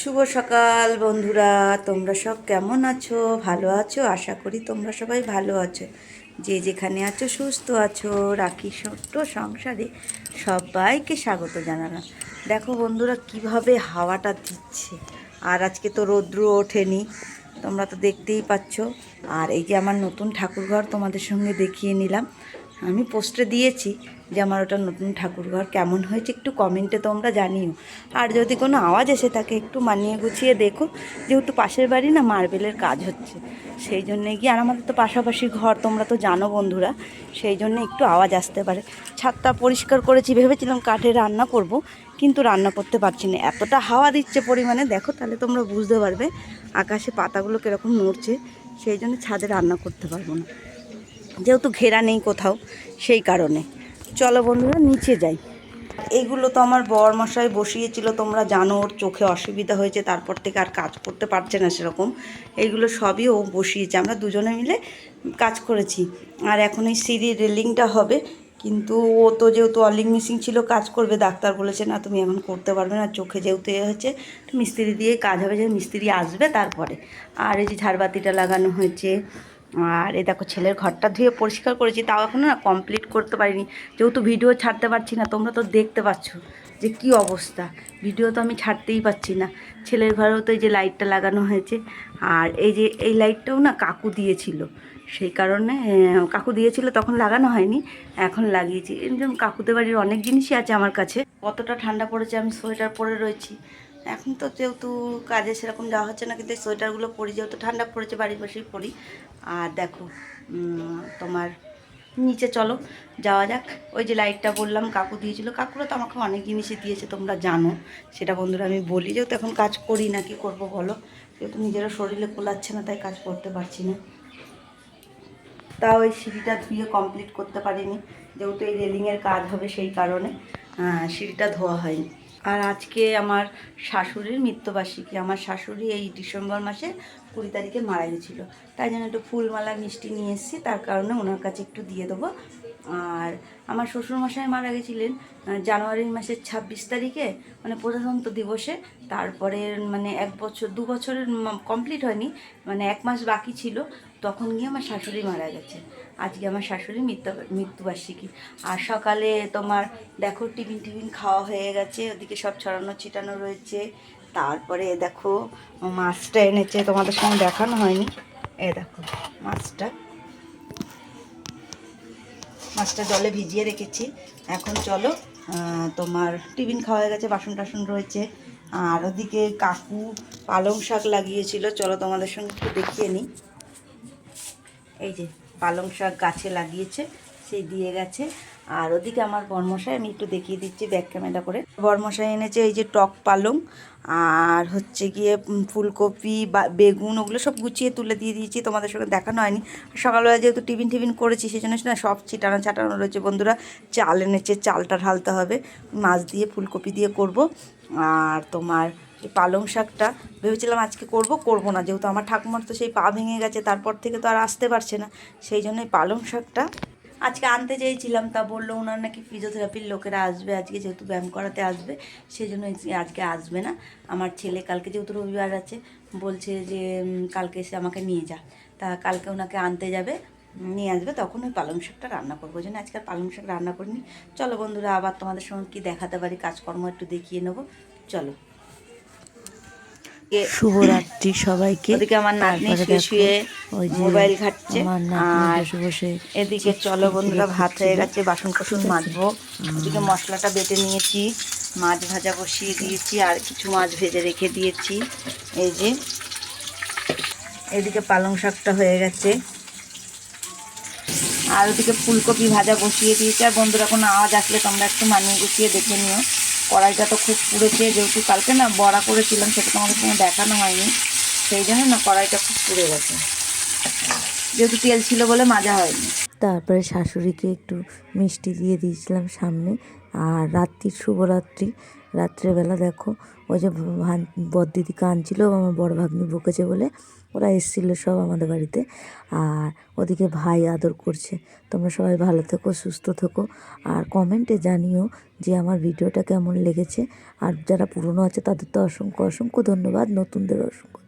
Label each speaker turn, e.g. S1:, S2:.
S1: শুভ সকাল বন্ধুরা, তোমরা সব কেমন আছো? ভালো আছো? আশা করি তোমরা সবাই ভালো আছো। যে যেখানে আছো, সুস্থ আছো, রাখি ছোট্ট সংসারে সবাইকে স্বাগত জানালাম। দেখো বন্ধুরা, কীভাবে হাওয়াটা দিচ্ছে। আর আজকে তো রৌদ্র ওঠেনি, তোমরা তো দেখতেই পাচ্ছ। আর এই যে আমার নতুন ঠাকুরঘর তোমাদের সঙ্গে দেখিয়ে নিলাম। আমি পোস্টে দিয়েছি যে আমার ওটা নতুন ঠাকুরঘর কেমন হয়েছে একটু কমেন্টে তোমরা জানিও। আর যদি কোনো আওয়াজ এসে থাকে, একটু মানিয়ে গুছিয়ে দেখো, যেহেতু পাশের বাড়ি না মার্বেলের কাজ হচ্ছে। সেই জন্যে গিয়ে, আর আমাদের তো পাশাপাশি ঘর, তোমরা তো জানো বন্ধুরা, সেই জন্য একটু আওয়াজ আসতে পারে। ছাদটা পরিষ্কার করেছি, ভেবেছিলাম কাঠে রান্না করব, কিন্তু রান্না করতে পারছি না। এতটা হাওয়া দিচ্ছে পরিমাণে, দেখো তাহলে তোমরা বুঝতে পারবে আকাশে পাতাগুলো কীরকম নড়ছে, সেই জন্য ছাদে রান্না করতে পারব না। যেহেতু ঘেরা নেই কোথাও, সেই কারণে। চলো বন্ধুরা, নিচে যাই। এইগুলো তো আমার বর মশাই বসিয়েছিল, তোমরা জানো, ওর চোখে অসুবিধা হয়েছে, তারপর থেকে আর কাজ করতে পারছে না সেরকম। এইগুলো সবই ও বসিয়েছে, আমরা দুজনে মিলে কাজ করেছি। আর এখন এই সিঁড়ির রেলিংটা হবে, কিন্তু ও তো যেহেতু অলিং মিসিং ছিল, কাজ করবে, ডাক্তার বলেছে, না, তুমি এখন করতে পারবে না, চোখে যেহেতু এ হয়েছে, মিস্ত্রি দিয়ে কাজ হবে, যে মিস্ত্রি আসবে তারপরে। আর এই যে ঝাড়বাতিটা লাগানো হয়েছে আর এই দেখো ছেলের ঘরটা ধুয়ে পরিষ্কার করেছি, তাও এখনও না কমপ্লিট করতে পারিনি। যেহেতু ভিডিও ছাড়তে পারছি না, তোমরা তো দেখতে পাচ্ছ যে কি অবস্থা। ভিডিও তো আমি ছাড়তেই পাচ্ছি না। ছেলের ঘরেও তো এই যে লাইটটা লাগানো হয়েছে। আর এই যে, এই লাইটটাও না কাকু দিয়েছিল। সেই কারণে কাকু দিয়েছিল, তখন লাগানো হয়নি, এখন লাগিয়েছি। এরকম কাকুদের বাড়ির অনেক জিনিসই আছে আমার কাছে। কতটা ঠান্ডা পড়েছে, আমি সোয়েটার পরে রয়েছি। এখন তো যেহেতু কাজে সেরকম যাওয়া হচ্ছে না, কিন্তু এই সোয়েটারগুলো পরি, যেহেতু ঠান্ডা পড়েছে বাড়ির পাশেই পরি। আর দেখো তোমার নিচে চলো, যাওয়া যাক। ওই যে লাইটটা বললাম, কাকু দিয়েছিল। কাকুরা তো আমাকে অনেক জিনিসই দিয়েছে, তোমরা জানো। সেটা বন্ধুরা আমি বলি, যেহেতু এখন কাজ করি না, কি করব বলো? যেহেতু নিজেরও শরীরে কোলাচ্ছে না, তাই কাজ করতে পারছি না। তা ওই সিঁড়িটা ধুয়ে কমপ্লিট করতে পারিনি, যেহেতু এই রেলিংয়ের কাজ হবে সেই কারণে সিঁড়িটা ধোয়া হয়নি। আর আজকে আমার শাশুড়ির মৃত্যুবার্ষিকী। আমার শাশুড়ি এই ডিসেম্বর মাসে কুড়ি তারিখে মারা গেছিল। তাই জন্য একটু ফুলমালা মিষ্টি নিয়ে এসেছি, তার কারণে ওনার কাছে একটু দিয়ে দেবো। আর আমার শ্বশুরমশাই মারা গেছিলেন জানুয়ারি মাসের ছাব্বিশ তারিখে মানে প্রজাতন্ত্র দিবসে। তারপরে মানে এক বছর, দু বছরের কমপ্লিট হয়নি মানে এক মাস বাকি ছিল। তখন গিয়ে আমার শাশুড়ি মারা গেছে। আজকে আমার শাশুড়ি মৃত্যু, মৃত্যুবার্ষিকী। আর সকালে তোমার, দেখো, টিফিন টিফিন খাওয়া হয়ে গেছে, ওদিকে সব ছড়ানো, ছিটানো রয়েছে। তারপরে দেখো, মাছটা এনেছে, তোমাদের সঙ্গে দেখানো হয়নি। এ দেখো, মাছটা। মাছটা জলে ভিজিয়ে রেখেছি। এখন চলো তোমার টিফিন খাওয়া হয়ে গেছে, বাসন টাসন রয়েছে। আর ওদিকে কাকু পালং শাক লাগিয়েছিল। চলো তোমাদের সঙ্গে একটু দেখিয়ে নিই। এই যে পালং শাক গাছে লাগিয়েছে, সেই দিয়ে গেছে। আর ওদিকে আমার বর্মশাই, আমি একটু দেখিয়ে দিচ্ছি ব্যাক ক্যামেরা করে। বর্মশাই এনেছে এই যে টক পালং, আর হচ্ছে গিয়ে ফুলকপি, বা, বেগুন, ওগুলো সব গুছিয়ে তুলে দিয়ে দিয়েছি, তোমাদের সঙ্গে দেখানো হয়নি। সকালবেলা যেহেতু টিফিন টিফিন করেছি সেই জন্য না সব ছিটানো ছাটানো রয়েছে। বন্ধুরা, চাল এনেছে, চালটা ঢালতে হবে। মাছ দিয়ে, ফুলকপি দিয়ে করব। আর তোমার এই পালং শাকটা, ভেবেছিলাম আজকে করব করব না। যেহেতু আমার ঠাকুমার তো সেই পা ভেঙে গেছে, তারপর থেকে তো আর আসতে পারছে না। সেই জন্যই পালং শাকটা আজকে আনতে চেয়েছিলাম, তা বলল ওনার নাকি ফিজিওথেরাপির লোকেরা আসবে, আজকে যেহেতু ব্যায়াম করাতে আসবে সেই জন্য আজকে আসবে না। আমার ছেলে কালকে যেহেতু রবিবার আছে, বলছে যে কালকে এসে আমাকে নিয়ে যা। তা কালকে ওনাকে আনতে যাবে, নিয়ে আসবে, তখন ওই পালং শাকটা রান্না করব। জন্য আজকে আর পালং শাক রান্না করিনি। চলো বন্ধুরা, আবার তোমাদের সঙ্গে কি দেখাতে পারি, কাজকর্ম একটু দেখিয়ে নেব। চলো।
S2: শুভরাত্রি সবাইকে।
S1: ওদিকে আমার নাতনি শুয়ে শুয়ে মোবাইল ঘাটছে। আর
S2: বসে
S1: এদিকে চলো বন্ধুরা ভাত হয়ে গেছে বাসন কোসন মাজবো। এদিকে মশলাটা বেটে নিয়েছি মাছ ভাজা বসিয়ে দিয়েছি আর কিছু মাছ ভেজে রেখে দিয়েছি। এই যে এদিকে পালং শাকটা হয়ে গেছে। আর ওদিকে ফুলকপি ভাজা বসিয়ে দিয়েছি। আর বন্ধুরা কোনো আওয়াজ আসলে তোমরা একটু মানিয়ে গুছিয়ে দেখে নিও। কড়াইটা তো খুব পুড়েছে যেহেতু কালকে না বড়া করেছিলাম, সেটা তোমাদের সঙ্গে দেখানো হয়নি। সেই জন্য না কড়াইটা খুব পুড়ে গেছে। যেহেতু তেল ছিল বলে মাজা হয়নি।
S2: তারপরে শাশুড়িকে একটু মিষ্টি দিয়ে দিয়েছিলাম সামনে। আর রাত্রির শুভরাত্রি। রাত্রেবেলা দেখো, ওই যে ভান বড়দিদি কাঁদছিল আমার বড় ভাগ্নি বকেছে বলে ওরা এসেছিল সব আমাদের বাড়িতে। আর ওদিকে ভাই আদর করছে। তোমরা সবাই ভালো থেকো, সুস্থ থেকো। আর কমেন্টে জানিও যে আমার ভিডিওটা কেমন লেগেছে। আর যারা পুরনো আছে তাদের তো অসংখ্য অসংখ্য ধন্যবাদ। নতুনদের অসংখ্য